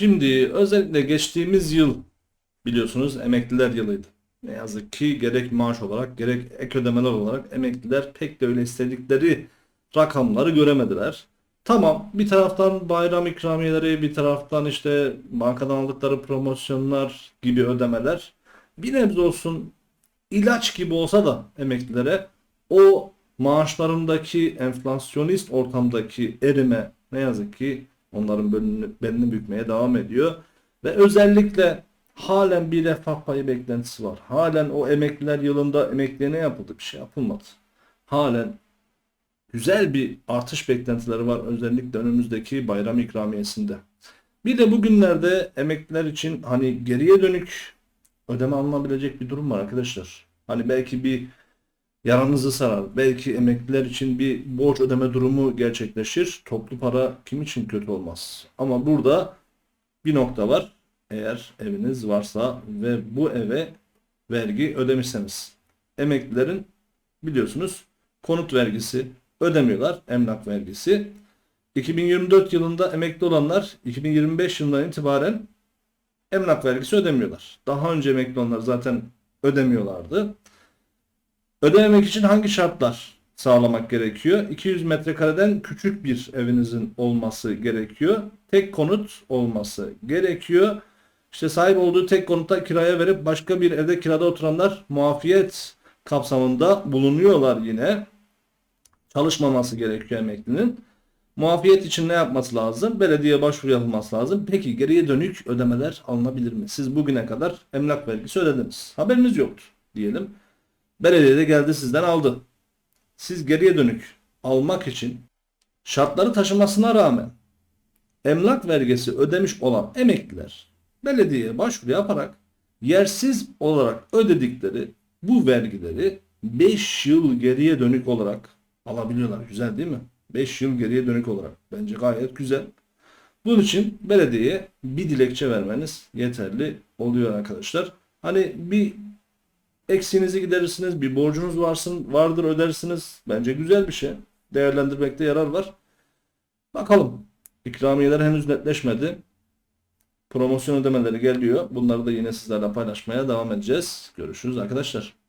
Şimdi özellikle geçtiğimiz yıl biliyorsunuz emekliler yılıydı. Ne yazık ki gerek maaş olarak gerek ek ödemeler olarak emekliler pek de öyle istedikleri rakamları göremediler. Tamam bir taraftan bayram ikramiyeleri bir taraftan işte bankadan aldıkları promosyonlar gibi ödemeler bir nebze olsun ilaç gibi olsa da emeklilere o maaşlarındaki enflasyonist ortamdaki erime ne yazık ki onların belini, belini bükmeye devam ediyor. Ve özellikle halen bir refah payı beklentisi var. Halen o emekliler yılında emekliye ne yapıldı? Bir şey yapılmadı. Halen güzel bir artış beklentileri var özellikle önümüzdeki bayram ikramiyesinde. Bir de bugünlerde emekliler için hani geriye dönük ödeme alınabilecek bir durum var arkadaşlar. Hani belki bir yaranızı sarar. Belki emekliler için bir borç ödeme durumu gerçekleşir. Toplu para kim için kötü olmaz. Ama burada bir nokta var. Eğer eviniz varsa ve bu eve vergi ödemişseniz. Emeklilerin biliyorsunuz konut vergisi ödemiyorlar. Emlak vergisi. 2024 yılında emekli olanlar 2025 yılından itibaren emlak vergisi ödemiyorlar. Daha önce emekli olanlar zaten ödemiyorlardı. Ödememek için hangi şartlar sağlamak gerekiyor? 200 metrekareden küçük bir evinizin olması gerekiyor. Tek konut olması gerekiyor. İşte sahip olduğu tek konutta kiraya verip başka bir evde kirada oturanlar muafiyet kapsamında bulunuyorlar yine. Çalışmaması gerekiyor emeklinin. Muafiyet için ne yapması lazım? Belediye başvuru yapılması lazım. Peki geriye dönük ödemeler alınabilir mi? Siz bugüne kadar emlak vergisi ödediniz. Haberiniz yoktu diyelim. Belediye de geldi sizden aldı. Siz geriye dönük almak için şartları taşımasına rağmen emlak vergisi ödemiş olan emekliler belediyeye başvuru yaparak yersiz olarak ödedikleri bu vergileri 5 yıl geriye dönük olarak alabiliyorlar. Güzel değil mi? 5 yıl geriye dönük olarak. Bence gayet güzel. Bunun için belediyeye bir dilekçe vermeniz yeterli oluyor arkadaşlar. Hani bir eksiğinizi giderirsiniz, bir borcunuz varsın, vardır ödersiniz. Bence güzel bir şey. Değerlendirmekte yarar var. Bakalım. İkramiyeler henüz netleşmedi. Promosyon ödemeleri geliyor. Bunları da yine sizlerle paylaşmaya devam edeceğiz. Görüşürüz arkadaşlar.